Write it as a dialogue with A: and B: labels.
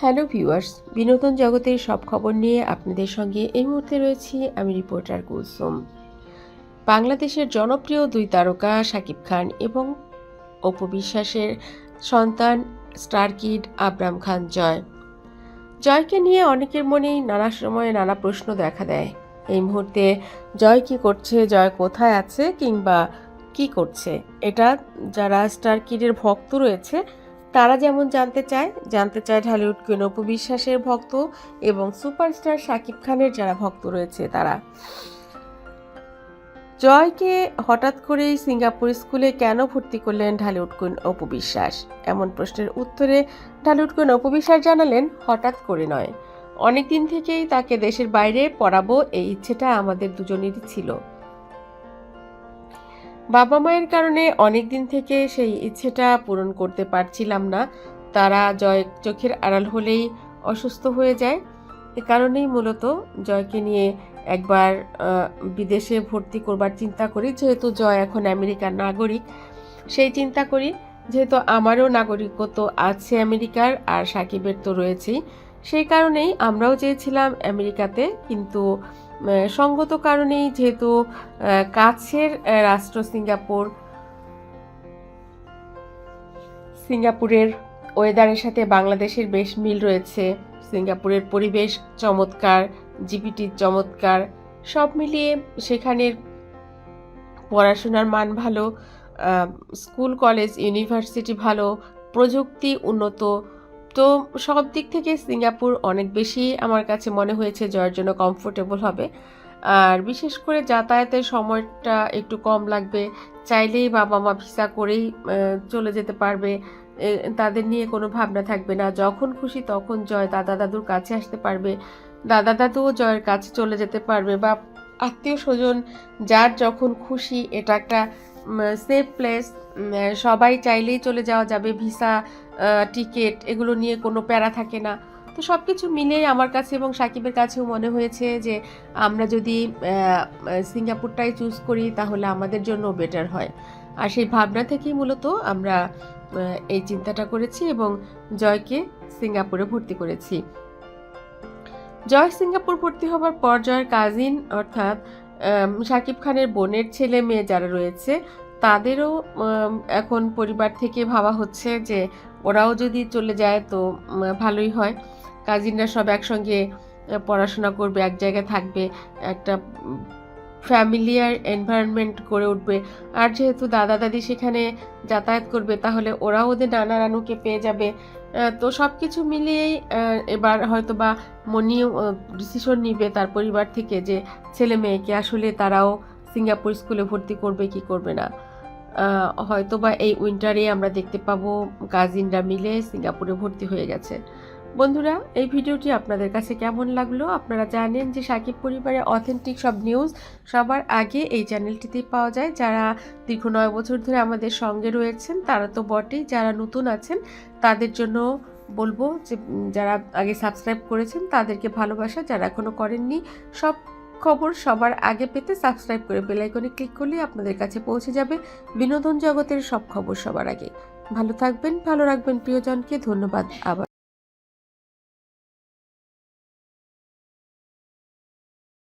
A: Hello viewers, বিনোদন জগতের সব খবর নিয়ে আপনাদের সঙ্গে এই মুহূর্তে রয়েছি আমি রিপোর্টার কুলসুম। বাংলাদেশের জনপ্রিয় দুই তারকা শাকিব খান এবং অপু বিশ্বাসের সন্তান স্টার কিড আবরাম খান জয়। জয়কে নিয়ে অনেকের মনেই নানা সময়ে নানা প্রশ্ন দেখা দেয়। এই মুহূর্তে জয় কি করছে, জয় কোথায় আছে কিংবা কি করছে, এটা যারা স্টার কিডের ভক্ত রয়েছে তারা যেমন জানতে চায় জানতে চায় ঢালিউড কুইন অপু বিশ্বাসের ভক্ত এবং সুপারস্টার শাকিব খানের যারা ভক্ত রয়েছে তারা। জয়কে হঠাৎ করেই সিঙ্গাপুর স্কুলে কেন ভর্তি করলেন ঢালিউড কুইন অপু বিশ্বাস? এমন প্রশ্নের উত্তরে ঢালিউড কুইন অপু বিশ্বাস জানালেন, হঠাৎ করে নয়। অনেক দিন থেকেই তাকে দেশের বাইরে পড়াবো, এই ইচ্ছেটা আমাদের দুজনেরই ছিল। বাবা মায়ের কারণে অনেক দিন থেকে সেই ইচ্ছেটা পূরণ করতে পারছিলাম না। তারা জয় চোখের আড়াল হলেই অসুস্থ হয়ে যায়। এ কারণেই মূলত জয়কে নিয়ে একবার বিদেশে ভর্তি করবার চিন্তা করি। যেহেতু জয় এখন আমেরিকার নাগরিক, সেই চিন্তা করি। যেহেতু আমারও নাগরিকত্ব আছে আমেরিকার আর সাকিবের তো রয়েছেই। সেই কারণেই আমরাও চেয়েছিলাম আমেরিকাতে, কিন্তু সঙ্গত কারণেই যেহেতু কাছের রাষ্ট্র সিঙ্গাপুর, সিঙ্গাপুরের ওয়েদারের সাথে বাংলাদেশের বেশ মিল রয়েছে। সিঙ্গাপুরের পরিবেশ চমৎকার, জিপিটি চমৎকার, সব মিলিয়ে সেখানের পড়াশোনার মান ভালো স্কুল, কলেজ, ইউনিভার্সিটি ভালো, প্রযুক্তি উন্নত তো সব দিক থেকে সিঙ্গাপুর অনেক বেশি আমার কাছে মনে হয়েছে জয়ের জন্য কমফোর্টেবল হবে। আর বিশেষ করে যাতায়াতের সময়টা একটু কম লাগবে। চাইলেই বাবা মা ভিসা করেই চলে যেতে পারবে। তাদের নিয়ে কোনো ভাবনা থাকবে না। যখন খুশি তখন জয় দাদা দাদুর কাছে আসতে পারবে। দাদা দাদুও জয়ের কাছে চলে যেতে পারবে। বা আত্মীয় স্বজন যার যখন খুশি, এটা একটা সেফ প্লেস সবাই চাইলেই চলে যাওয়া যাবে ভিসা টিকিট এগুলো নিয়ে কোনো প্যারা থাকে না। তো সব কিছু মিলেই আমার কাছে এবং সাকিবের কাছেও মনে হয়েছে যে আমরা যদি সিঙ্গাপুরটাই চুজ করি তাহলে আমাদের জন্য বেটার হয়। আর সেই ভাবনা থেকেই মূলত আমরা এই চিন্তাটা করেছি এবং জয়কে সিঙ্গাপুরে ভর্তি করেছি। জয় সিঙ্গাপুর ভর্তি হবার পর জয়ের কাজিন অর্থাৎ শাকিব খানের বোনের ছেলে মেয়ে যারা রয়েছে, তাদেরও এখন পরিবার থেকে ভাবা হচ্ছে যে ওরাও যদি চলে যায় তো ভালোই হয়। কাজিনরা সব একসঙ্গে পড়াশোনা করবে, এক জায়গায় থাকবে, একটা ফ্যামিলিয়ার এনভায়রনমেন্ট গড়ে উঠবে। আর যেহেতু দাদা দাদি সেখানে যাতায়াত করবে, তাহলে ওরাও ওদের নানা নানুকে পেয়ে যাবে। তো সব কিছু মিলিয়েই এবার হয়তো বা মনি ডিসিশন নিবে তার পরিবার থেকে যে ছেলে মেয়েকে আসলে তারাও সিঙ্গাপুর স্কুলে ভর্তি করবে কি করবে না। হয়তো বা এই উইন্টারে আমরা দেখতে পাবো কাজিনরা মিলে সিঙ্গাপুরে ভর্তি হয়ে গেছে। বন্ধুরা, এই ভিডিওটি আপনাদের কাছে কেমন লাগল? আপনারা জানেন যে সাকিব পরিবারের অথেন্টিক সব নিউজ সবার আগে এই চ্যানেলটিতেই পাওয়া যায়। যারা দীর্ঘ নয় বছর ধরে আমাদের সঙ্গে রয়েছেন, তারা তো বটেই যারা নতুন আছেন, তাদের জন্য বলব যে যারা আগে সাবস্ক্রাইব করেছেন, তাদেরকে ভালোবাসা। যারা এখনও করেননি, সব খবর সবার আগে পেতে সাবস্ক্রাইব করে বেলাইকনে ক্লিক করলে আপনাদের কাছে পৌঁছে যাবে বিনোদন জগতের সব খবর সবার আগে। ভালো থাকবেন, ভালো রাখবেন প্রিয়জনকে। ধন্যবাদ, আবার।